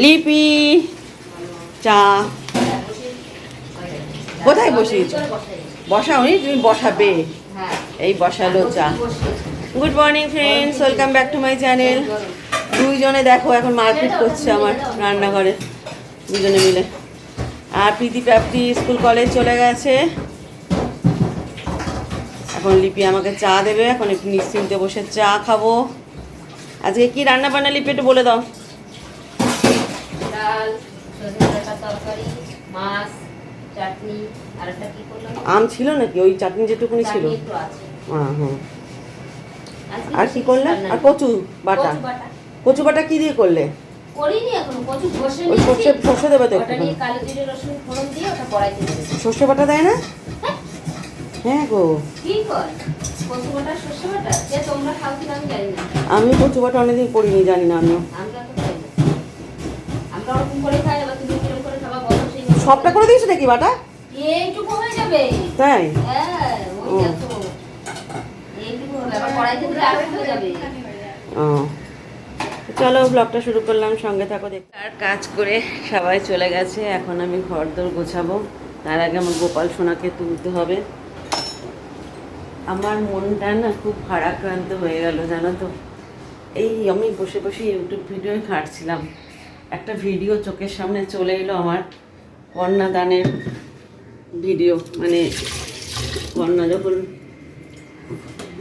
লিপি, চা। কোথায় বসিয়েছ? বসাওনি? তুমি বসাবে। এই বসালো চা। Good morning friends welcome back to my channel দুইজনে দেখো, এখন মারপিট করছে আমার রান্নাঘরে। দুজনে মিলে। আর প্রীতি প্রাপ্তি স্কুল, কলেজ চলে গেছে। এখন লিপি আমাকে চা দেবে। এখন একটু নিশ্চিন্তে বসে চা খাব। আজকে কি রান্না বান্না লিপি একটু বলে দাও। ডাল সজনে তরকারি মাছ চাটনি আর একটা কি করলাম? আম ছিল নাকি? ওই চাটনি যেটুকুনি ছিল? হ্যাঁ। হ্যাঁ আর কি করলে? আর কচু বাটা? কচু বাটা। কি দিয়ে করলে? করিনি এখন কচু ঘষে ওই নিয়েছি। সর্ষে সর্ষে দেবে তো একটু কালো জিরে রসুন ফোড়ন দিয়ে ওটা কড়াইতে দেবে। সর্ষে বাটা দেয় না? হ্যাঁ। গো। কি কর? কচু বাটা সর্ষে বাটা? যে তোমরা খাও কিনা আমি জানি না। আমি কচু বাটা অনেকদিন করিনি জানি না আমিও। আমরা সবটা করে দিয়েছ নাকি বাটা? এইটুকু হয়ে যাবে। তাই? হ্যাঁ চলো ব্লগটা শুরু করলাম সঙ্গে থাকো দেখ আর কাজ করে সবাই চলে গেছে এখন আমি ঘর দোর গোছাবো। তার আগে আমার গোপাল সোনাকে তুলতে হবে। আমার মনটা না খুব ভারাক্রান্ত হয়ে গেল জানো তো? এই আমি বসে বসে ইউটিউব ভিডিও ঘাঁটছিলাম। একটা ভিডিও চোখের সামনে চলে এলো আমার কন্যাদানের ভিডিও মানে কন্যা যখন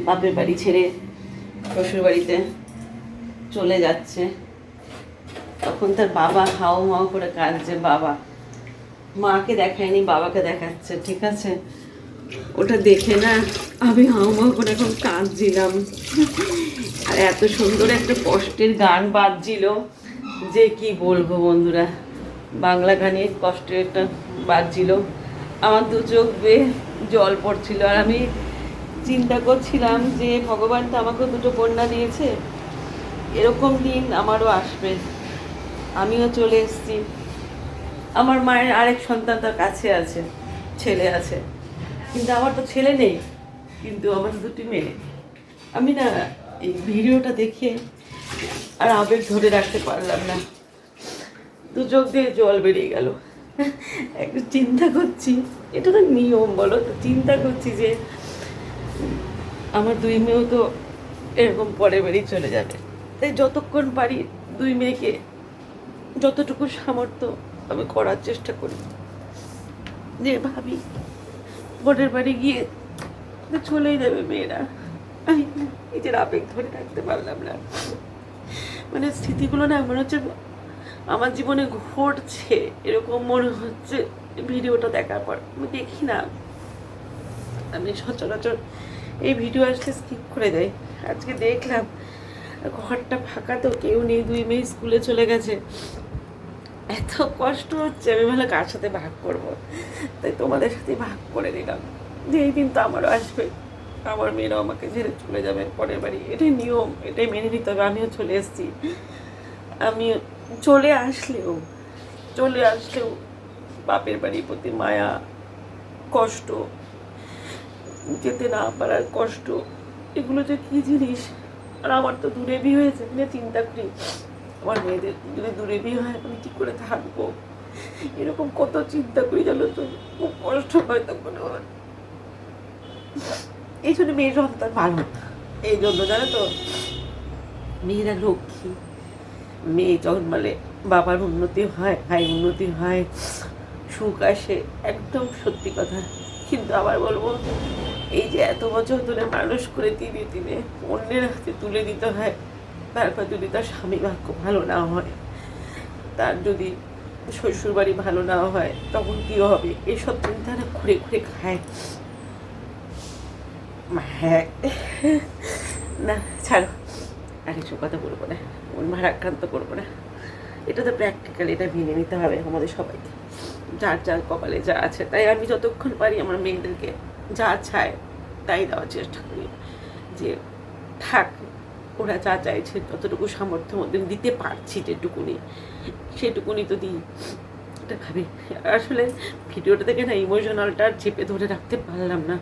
বাপের বাড়ি ছেড়ে শ্বশুর বাড়িতে চলে যাচ্ছে, তখন তার বাবা হাও মাও করে কাঁদছে, বাবা। মাকে দেখায়নি, বাবাকে দেখাচ্ছে, ঠিক আছে? ওটা দেখে না আমি হাও মাও করে এখন কাঁদছিলাম। আর এত সুন্দর একটা কষ্টের গান বাজছিল। যে কি বলব বন্ধুরা, বাংলা গানে কষ্টের একটা বাজছিল। আমার দু চোখ বেয়ে জল পড়ছিল আর আমি চিন্তা করছিলাম যে ভগবান তো আমাকে দুটো কন্যা দিয়েছে, এরকম দিন আমারও আসবে। আমিও চলে এসছি। আমার মায়ের আরেক সন্তান তার কাছে আছে, ছেলে আছে। কিন্তু আমার তো ছেলে নেই, কিন্তু আমার দুটি মেয়ে। আমি না এই ভিডিওটা দেখে আর আবেগ ধরে রাখতে পারলাম না। দু চোখ দিয়ে জল বেরিয়ে গেল। একটু চিন্তা করছি, এটা তো নিয়ম বলো তো, চিন্তা করছি যে আমার দুই মেয়েও তো এরকম পরে বেরিয়ে চলে যাবে। তাই যতক্ষণ পারি দুই মেয়েকে যতটুকু সামর্থ্য আমি করার চেষ্টা করি। যে ভাবি বোনের বাড়ি গিয়ে চলেই যাবে মেয়েরা। নিজের আবেগ ধরে রাখতে পারলাম না। মানে স্মৃতিগুলো না মনে হচ্ছে আমার জীবনে ঘটছে, এরকম মনে হচ্ছে ভিডিওটা দেখার পর। আমি দেখি না। আমি সচরাচর এই ভিডিও আসলে স্কিপ করে দেয় আজকে দেখলাম, ঘরটা ফাঁকা তো, কেউ নেই, দুই মেয়ে স্কুলে চলে গেছে। এত কষ্ট হচ্ছে, আমি ভালো কার সাথে ভাগ করব? তাই তোমাদের সাথে ভাগ করে দিলাম। যে এই দিন তো আমারও আসবে। আমার মেয়েরাও আমাকে ছেড়ে চলে যাবে, পরের বাড়ি। এটাই নিয়ম, এটাই মেনে নিতে হবে। আমিও চলে এসেছি। আমি চলে আসলেও চলে আসলেও বাপের বাড়ির প্রতি মায়া, কষ্ট, যেতে না পারার কষ্ট, এগুলো যে কী জিনিস? আর আমার তো দূরে বিয়ে হয়েছে, আমি না চিন্তা করি, আমার মেয়েদের যদি দূরে বিয়ে হয়, আমি কী করে থাকব? এরকম কত চিন্তা করি জানো তো খুব কষ্ট হয় তখন আমার। এই জন্য মেয়ের সন্তান ভালো এই জন্য জানো তো, মেয়েরা লক্ষ্মী। মেয়ে জন্মালে বাবার উন্নতি হয় ভাই উন্নতি হয়, সুখ আসে, একদম সত্যি কথা। কিন্তু আবার বলব, এই যে এত বছর ধরে মানুষ করে দিনে দিনে অন্যের হাতে তুলে দিতে হয়, তারপর যদি তার স্বামী বাক্য ভালো না হয়, তার যদি শ্বশুর বাড়ি ভালো না হয়, তখন কী হবে? এসব চিন্তাটা ঘুরে ঘুরে খায়। না, ছাড়ো। আর কিছু কথা বলব না। মন ভারাক্রান্ত করব না। এটা তো প্র্যাকটিক্যাল এটা মেনে নিতে হবে আমাদের সবাইকে। যার যার কপালে যা আছে, তাই আমি যতক্ষণ পারি আমার মেয়েদেরকে যা চায়, তাই দেওয়ার চেষ্টা করি। যে থাক, ওরা যা চাইছে, ততটুকু সামর্থ্যের মধ্যে দিতে পারছি যেটুকুনি। সেটুকুনি তো দিই। এটা ভাবি আসলে ভিডিওটা থেকে না ইমোশনালটা আর চেপে ধরে রাখতে পারলাম না।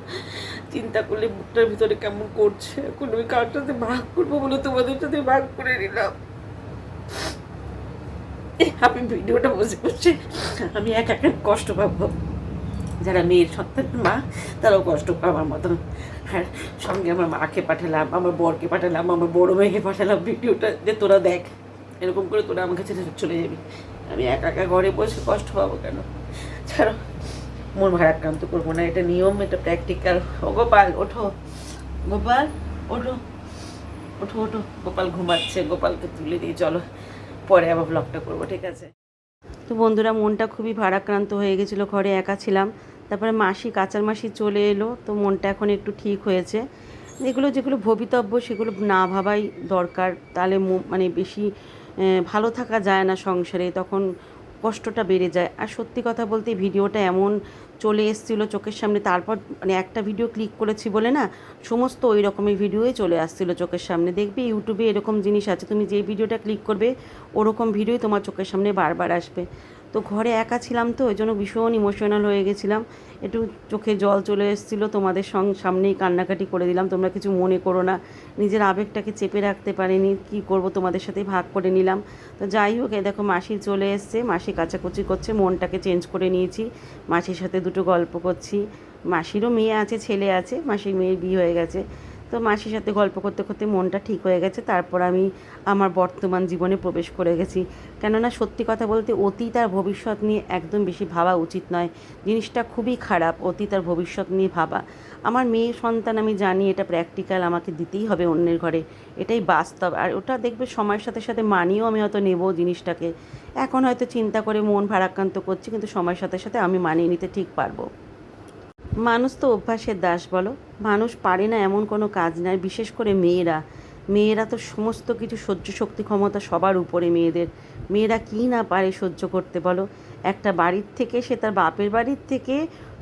চিন্তা করলে বুকটার ভিতরে কেমন করছে? এখন আমি কার সাথে ভাগ করব বলে তোমাদের সাথে ভাগ করে নিলাম। আমি ভিডিওটা বসে বসে আমি একা একা কষ্ট পাবো। যারা মেয়ের সন্তান, মা, তারাও কষ্ট আমার মতন। আর সঙ্গে আমার মাকে পাঠালাম, আমার বরকে পাঠালাম, আমার বড় মেয়েকে পাঠালাম ভিডিওটা যে তোরা দেখ। এরকম করে তোরা আমাকে ছেড়ে চলে যাবি। আমি একা একা ঘরে বসে কষ্ট পাবো কেন? ছাড়ো, মন ভারাক্রান্ত করব না, এটা নিয়ম, এটা প্র্যাকটিক্যাল ও গোপাল, ওঠো। গোপাল, ওঠো। ওঠো ওঠো। গোপাল ঘুমাচ্ছে, গোপালকে তুলে দিয়ে চলো। পরে আবার ব্লগটা করব, ঠিক আছে? তো বন্ধুরা, মনটা খুবই ভারাক্রান্ত হয়ে গেছিল, ঘরে একা ছিলাম। তারপরে মাসি কাঁচার মাসি চলে এলো, তো মনটা এখন একটু ঠিক হয়েছে। এগুলো যেগুলো ভবিতব্য, সেগুলো না ভাবাই দরকার। তাহলে মানে বেশি ভালো থাকা যায় না সংসারে, তখন কষ্টটা বেড়ে যায়। আর সত্যি কথা বলতে ভিডিওটা এমন চলে এসেছিল চোখের সামনে, তারপর মানে একটা ভিডিও ক্লিক করেছি বলে না, সমস্ত ওই রকমের ভিডিওই চলে আসছিল চোখের সামনে। দেখবে ইউটিউবে এরকম জিনিস আছে, তুমি যে ভিডিওটা ক্লিক করবে, ওরকম ভিডিওই তোমার চোখের সামনে বারবার আসবে। তো ঘরে একা ছিলাম তো, ওই জন্য ভীষণ ইমোশনাল হয়ে গেছিলাম। একটু চোখে জল চলে এসেছিল, তোমাদের সং, সামনেই কান্নাকাটি করে দিলাম। তোমরা কিছু মনে করো না, নিজের আবেগটাকে চেপে রাখতে পারিনি, কি করব তোমাদের সাথে ভাগ করে নিলাম। তো যাই হোক, এই দেখো মাসি চলে এসছে, মাসি কাচাকুচি করছে, মনটাকে চেঞ্জ করে নিয়েছি, মাসির সাথে দুটো গল্প করছি। মাসিরও মেয়ে আছে, ছেলে আছে, মাসির মেয়ের বিয়ে হয়ে গেছে। তো মাসির সাথে গল্প করতে করতে মনটা ঠিক হয়ে গেছে, তারপর আমি আমার বর্তমান জীবনে প্রবেশ করে গেছি। কেননা সত্যি কথা বলতে অতীত আর ভবিষ্যৎ নিয়ে একদম বেশি ভাবা উচিত নয়। জিনিসটা খুবই খারাপ, অতীত আর ভবিষ্যৎ নিয়ে ভাবা। আমার মেয়ে সন্তান আমি জানি এটা প্র্যাকটিক্যাল আমাকে দিতেই হবে অন্যের ঘরে, এটাই বাস্তব। আর ওটা দেখবে সময়ের সাথে সাথে মানিয়েও আমি হয়তো নেব জিনিসটাকে। এখন হয়তো চিন্তা করে মন ভারাক্রান্ত করছি, কিন্তু সময়ের সাথে সাথে আমি মানিয়ে নিতে ঠিক পারব। মানুষ তো অভ্যাসের দাস বলো। মানুষ পারে না এমন কোনো কাজ নাই, বিশেষ করে মেয়েরা। মেয়েরা তো সমস্ত কিছু সহ্য শক্তি ক্ষমতা সবার উপরে মেয়েদের। মেয়েরা কী না পারে সহ্য করতে বলো? একটা বাড়ির থেকে সে তার বাপের বাড়ির থেকে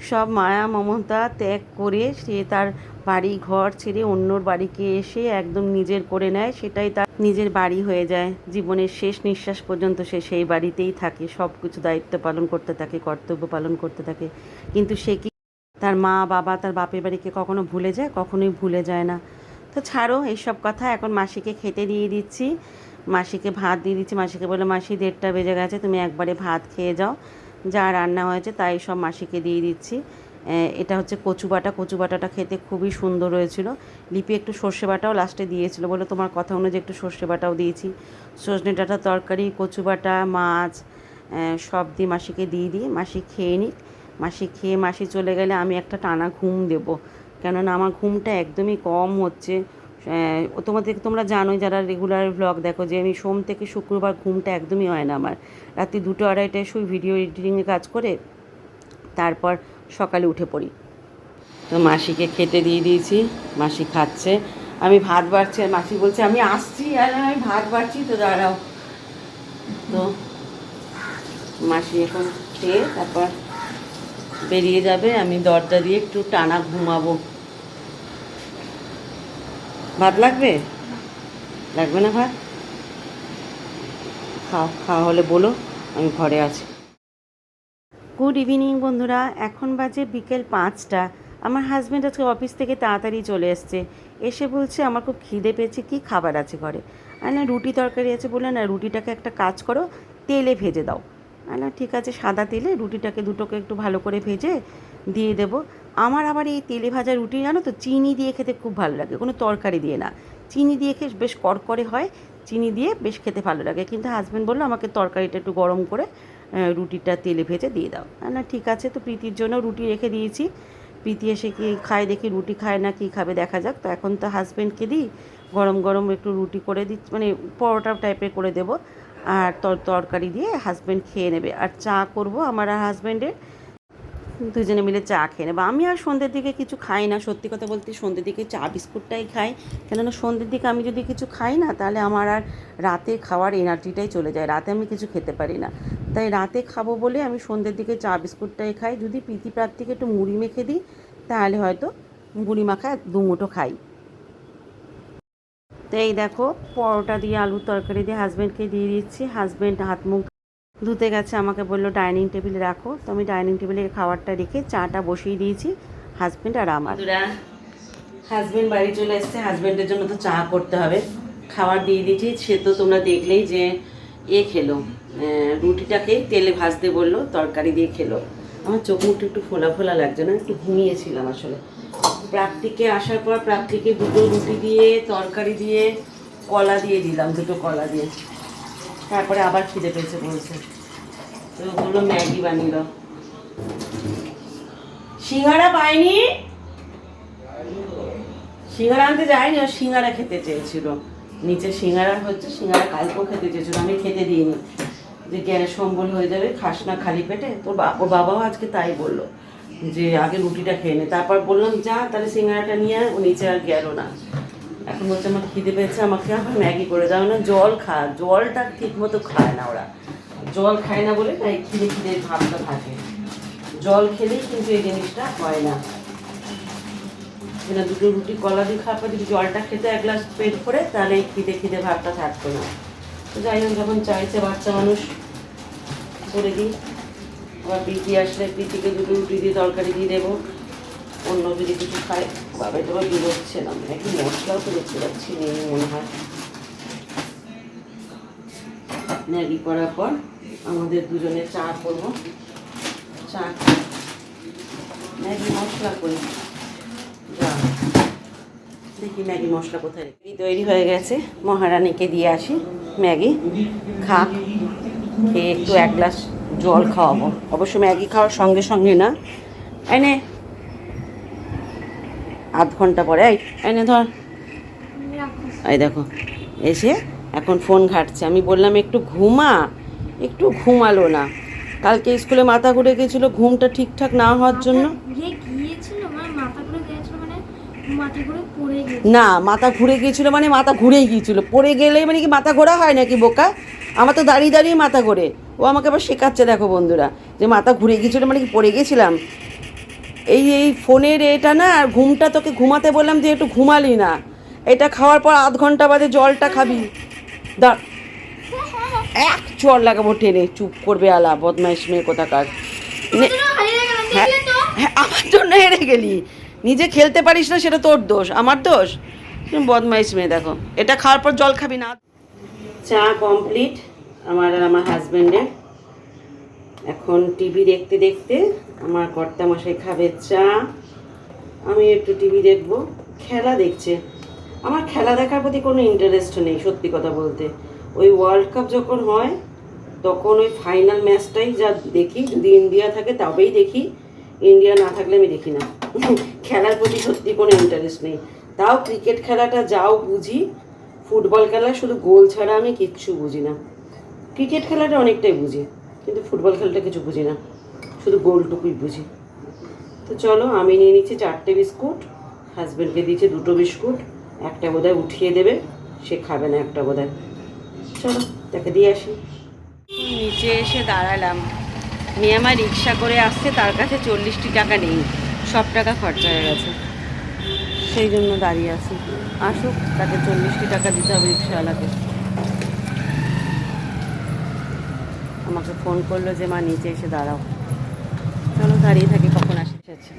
সব মায়া মমতা ত্যাগ করে সে তার বাড়ি ঘর ছেড়ে অন্যর বাড়িকে এসে একদম নিজের করে নেয়, সেটাই তার নিজের বাড়ি হয়ে যায়। জীবনের শেষ নিঃশ্বাস পর্যন্ত সে সেই বাড়িতেই থাকে সব কিছু দায়িত্ব পালন করতে থাকে, কর্তব্য পালন করতে থাকে। কিন্তু সে কি তার মা, বাবা, তার বাপের বাড়িকে কখনো ভুলে যায়, কখনোই ভুলে যায় না। তো ছাড়ো, এইসব কথা এখন মাসিকে খেতে দিয়ে দিচ্ছি। মাসিকে ভাত দিয়ে দিচ্ছি। মাসিকে বলে মাসি, দেড়টা বেজে গেছে, তুমি একবারে ভাত খেয়ে যাও। যা রান্না হয়েছে তাই সব মাসিকে দিয়ে দিচ্ছি। এটা হচ্ছে কচু বাটা। কচু বাটাটা খেতে খুবই সুন্দর হয়েছিল। লিপি একটু সর্ষে বাটাও লাস্টে দিয়েছিল বলে তোমার কথা অনুযায়ী একটু সর্ষে বাটাও দিয়েছি। সজনে ডাঁটা তরকারি, কচু বাটা, মাছ সব দিয়ে মাসিকে দিয়ে দিই। মাসি খেয়ে নিক। মাসি খেয়ে মাসি চলে গেলে আমি একটা টানা ঘুম দেবো। কেননা আমার ঘুমটা একদমই কম হচ্ছে। আহ, ও তোমাদের তোমরা জানোই যারা রেগুলার ব্লগ দেখো যে আমি সোম থেকে শুক্রবার ঘুমটা একদমই হয় না আমার। রাত্রি দুটো আড়াইটায় শুই ভিডিও এডিটিংয়ে কাজ করে তারপর সকালে উঠে পড়ি। তো মাসিকে খেতে দিয়ে দিয়েছি মাসি খাচ্ছে। আমি ভাত বাড়ছি আর মাসি বলছে আমি আসছি আর আমি ভাত বাড়ছি তো দাঁড়াও। তো মাসি এখন খেয়ে তারপর বেরিয়ে যাবে, আমি দরজা দিয়ে একটু টানা ঘুমাবো। ভাত লাগবে? লাগবে না ভাত? খাও, খাওয়া হলে বলো, আমি ঘরে আছি। গুড ইভিনিং বন্ধুরা, এখন বাজে বিকেল পাঁচটা। আমার হাজব্যান্ড আজকে অফিস থেকে তাড়াতাড়ি চলে এসছে। এসে বলছে, আমার খুব খিদে পেয়েছে, কি খাবার আছে ঘরে? আর না, রুটি তরকারি আছে বলে না, রুটিটাকে একটা কাজ করো, তেলে ভেজে দাও। না ঠিক আছে, সাদা তেলে রুটিটাকে দুটোকে একটু ভালো করে ভেজে দিয়ে দেবো। আমার আবার এই তেলে ভাজা রুটি, জানো তো, চিনি দিয়ে খেতে খুব ভালো লাগে, কোনো তরকারি দিয়ে না। চিনি দিয়ে খেয়ে বেশ কড়কড়ে হয়, চিনি দিয়ে বেশ খেতে ভালো লাগে। কিন্তু হাজব্যান্ড বলল, আমাকে তরকারিটা একটু গরম করে রুটিটা তেলে ভেজে দিয়ে দাও। না ঠিক আছে, তো প্রীতির জন্য রুটি রেখে দিয়েছি। প্রীতি এসে কি খায়, দেখি রুটি খায় না, কি খাবে, দেখা যাক। তো এখন তো হাজব্যান্ডকে দিই, গরম গরম একটু রুটি করে দিচ্ছি মানে পরোটা টাইপের করে দেবো। আর তর তরকারি দিয়ে হাজব্যান্ড খেয়ে নেবে। আর চা করব আমার আর হাজব্যান্ডের দুজনে মিলে চা খেয়ে নেব। আমি আর সন্ধ্যের দিকে কিছু খাই না। সত্যি কথা বলতে সন্ধ্যের দিকে চা বিস্কুটটাই খাই। কেননা সন্ধ্যের দিকে আমি যদি কিছু খাই না, তাহলে আমার আর রাতে খাওয়ার এনার্জিটাই চলে যায়। রাতে আমি কিছু খেতে পারি না। তাই রাতে খাব বলে আমি সন্ধ্যের দিকে চা বিস্কুটটাই খাই। যদি প্রীতি প্রাপ্তিকে একটু মুড়ি মেখে দিই, তাহলে হয়তো মুড়ি মাখা দু মুঠো খাই। তো এই দেখো, পরোটা দিয়ে আলুর তরকারি দিয়ে হাজব্যান্ডকে দিয়ে দিচ্ছি। হাজব্যান্ড হাত মুখ ধুতে গেছে, আমাকে বলল ডাইনিং টেবিলে রাখো। তো আমি ডাইনিং টেবিলে খাবারটা রেখে চাটা বসিয়ে দিয়েছি হাজব্যান্ড আর আমার। হাজব্যান্ড বাড়ি চলে এসছে হাজব্যান্ডের জন্য তো চা করতে হবে। খাবার দিয়ে দিয়েছি, সে তো তোমরা দেখলেই যে এ খেলো। রুটিটাকে তেলে ভাজতে বলল, তরকারি দিয়ে খেলো। আমার চোখ মুখটা একটু ফোলা ফোলা লাগছে না, একটু ঘুমিয়েছিলাম আসলে। প্রাপ্তিকে আসার পর প্রাপ্তিকে দুটো রুটি দিয়ে, তরকারি দিয়ে, কলা দিয়ে দিলাম, দুটো কলা দিয়ে। তারপরে আবার খিদে পেয়েছে বলছে। তো ওগুলো ম্যাগি বানিয়ে দাও। সিঙ্গারা পাইনি। সিঙ্গারা আনতে যায়নি, ও সিঙ্গারা খেতে চেয়েছিল। নিচে সিঙ্গারা হচ্ছে, সিঙ্গারা কালকেও খেতে চেয়েছিল, আমি খেতে দিইনি। যে গ্যাস সম্বল হয়ে যাবে, খাস না খালি পেটে, তোর বা- ওর বাবাও আজকে তাই বলল। যে আগে রুটিটা খেয়ে নে। তারপর বললাম, যা, তাহলে সিঙ্গারাটা নিয়ে। ও নিচে আর গেল না। এখন বলছে, আমার খিদে পেয়েছে, আমাকে আবার ম্যাগি করে দাও না, জল খা। জলটা ঠিক মতো খায় না ওরা। জল খায় না বলে তাই খিদে খিদে ভাবটা থাকে। জল খেলেই কিন্তু এই জিনিসটা হয় না। এখানে দুটো রুটি, কলা দিয়ে খাওয়ার পর যদি জলটা খেতে এক গ্লাস পেট করে তাহলে এই খিদে খিদে ভাবটা থাকতো না। তো যাই হোক, যখন চাইছে বাচ্চা মানুষ করে দিই। আবার প্রীতি আসলে প্রীতিকে দুটো রুটি দিয়ে তরকারি দিয়ে দেবো। অন্য যদি কিছু খায় বাবা তো বেরোচ্ছে না। একটু মশলাও তো দেখতে পাচ্ছি নেই মনে হয়। ম্যাগি করার পর আমাদের দুজনে চা করব। চা ম্যাগি মশলা করি। যা। দেখি ম্যাগি মশলা কোথায় রেখে তৈরি হয়ে গেছে। মহারানীকে দিয়ে আসি ম্যাগি। খাক খেয়ে একটু এক গ্লাস জল খাওয়াবো। অবশ্য ম্যাগি খাওয়ার সঙ্গে সঙ্গে না। এনে আধ ঘণ্টা পরে এনে ধর। এই দেখো এসে এখন ফোন ঘাটছে। আমি বললাম একটু ঘুমা একটু ঘুমালো না। কালকে স্কুলে মাথা ঘুরে গেছিল ঘুমটা ঠিকঠাক না হওয়ার জন্য। ঘুরে মানে মাথা ঘুরে গিয়েছিল মানে মাথা ঘুরে না মাথা ঘুরে গিয়েছিল মানে মাথা ঘুরেই গিয়েছিল। পড়ে গেলে মানে কি মাথা ঘোরা হয় নাকি বোকা? আমার তো দাঁড়িয়ে দাঁড়িয়ে মাথা ঘোরে। ও আমাকে আবার শেখাচ্ছে দেখো বন্ধুরা যে মাথা ঘুরে গিয়েছিল মানে কি পড়ে গেছিলাম? এই এই ফোনের এটা না আর ঘুমটা তোকে ঘুমাতে বললাম যে একটু ঘুমালি না। এটা খাওয়ার পর আধ ঘণ্টা বাদে জলটা খাবি। দাঁড়। এক চর লাগাবো টেনে চুপ করবে আলা বদমাইশ মেয়ে কোথাকার। হ্যাঁ হ্যাঁ আমার জন্য হেরে গেলি। নিজে খেলতে পারিস না সেটা তোর দোষ। আমার দোষ? বদমাইশ মেয়ে দেখো। এটা খাওয়ার পর জল খাবি না। চা কমপ্লিট আমার আর আমার হাজব্যান্ডের এখন টিভি দেখতে দেখতে আমার কর্তা মশাই খাবে চা। আমি একটু টিভি দেখব। খেলা দেখছে। আমার খেলা দেখার প্রতি কোনো ইন্টারেস্ট নেই, সত্যি কথা বলতে। ওই ওয়ার্ল্ড কাপ যখন হয়, তখন ওই ফাইনাল ম্যাচটাই যা দেখি, যদি ইন্ডিয়া থাকে তবেই দেখি। ইন্ডিয়া না থাকলে আমি দেখি না। খেলার প্রতি সত্যি কোনো ইন্টারেস্ট নেই। তাও ক্রিকেট খেলাটা যাও বুঝি। ফুটবল খেলা শুধু গোল ছাড়া আমি কিচ্ছু বুঝি না। ক্রিকেট খেলাটা অনেকটাই বুঝি, কিন্তু ফুটবল খেলাটা কিছু বুঝি না। শুধু গোলটুকুই বুঝি। তো চলো, আমি নিয়ে নিচ্ছি চারটে বিস্কুট হাজব্যান্ডকে দিয়েছে দুটো বিস্কুট, একটা বোধহয় উঠিয়ে দেবে, সে খাবে না একটা বোধহয়। চলো, তাকে দিয়ে আসি। নিচে এসে দাঁড়ালাম। মেয়ে আমার রিক্সা করে আসছে, তার কাছে চল্লিশটি টাকা নেই। সব টাকা খরচা হয়ে গেছে। সেই জন্য দাঁড়িয়ে আছি। আসুক, তাকে চল্লিশটি টাকা দিতে হবে রিক্সাওয়ালাকে। আমাকে ফোন করল যে, মা, নিচে এসে দাঁড়াও। চলো, দাঁড়িয়ে থাকি, কখন আসি। আচ্ছা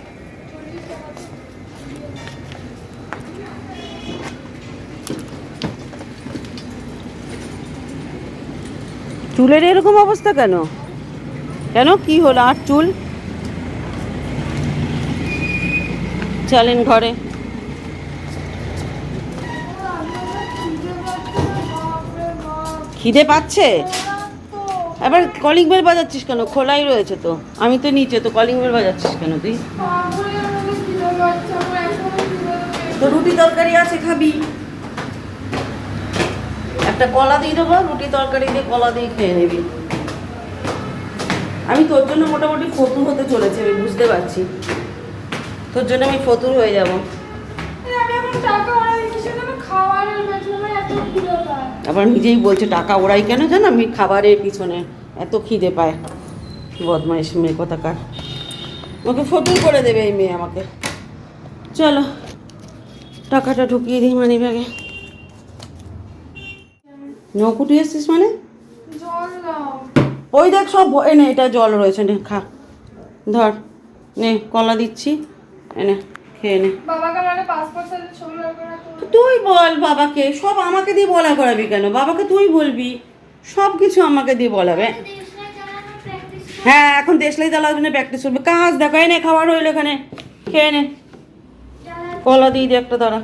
চুলের এরকম অবস্থা কেন? কেন? কি হলো? আর চুল? চলেন ঘরে। খিদে পাচ্ছে? এবার কলিং বেল বাজাচ্ছিস কেন? খোলাই রয়েছে তো। আমি তো নিচে, তো কলিং বেল বাজাচ্ছিস কেন তুই? তো রুটি তরকারি আছে, খাবি? একটা কলা দিয়ে দেবো, রুটি তরকারি দিয়ে কলা দিয়ে খেয়ে নিবি। আমি তোর জন্য মোটামুটি ফতুর হতে চলেছে, আমি বুঝতে পারছি। তোর জন্য আমি ফতুর হয়ে যাব। টাকা আবার নিজেই বলছে টাকা ওরাই কেন জানো আমি খাবারের পিছনে? এত খিদে পায়। বদমাইশ মেয়ে কোথাকার? ওকে ফতুর করে দেবে এই মেয়ে আমাকে। চলো টাকাটা ঢুকিয়ে দিই মানি ব্যাগে নকুটি এসছিস মানে? ওই দেখ সব এনে এটা জল রয়েছে নে খা। ধর নে কলা দিচ্ছি। এনে খেয়ে নে। মানে পাসপোর্ট সাইজের ছবি তুই বল বাবাকে, সব আমাকে দিয়ে বলা করাবি কেন? বাবাকে তুই বলবি, সব কিছু আমাকে দিয়ে বলাবে। হ্যাঁ এখন দেশলাই জ্বালার জন্য প্র্যাকটিস করবে। কাজ দেখায় এনে খাবার হইল এখানে, খেয়ে নে। কলা দিয়ে দে একটা দাঁড়া।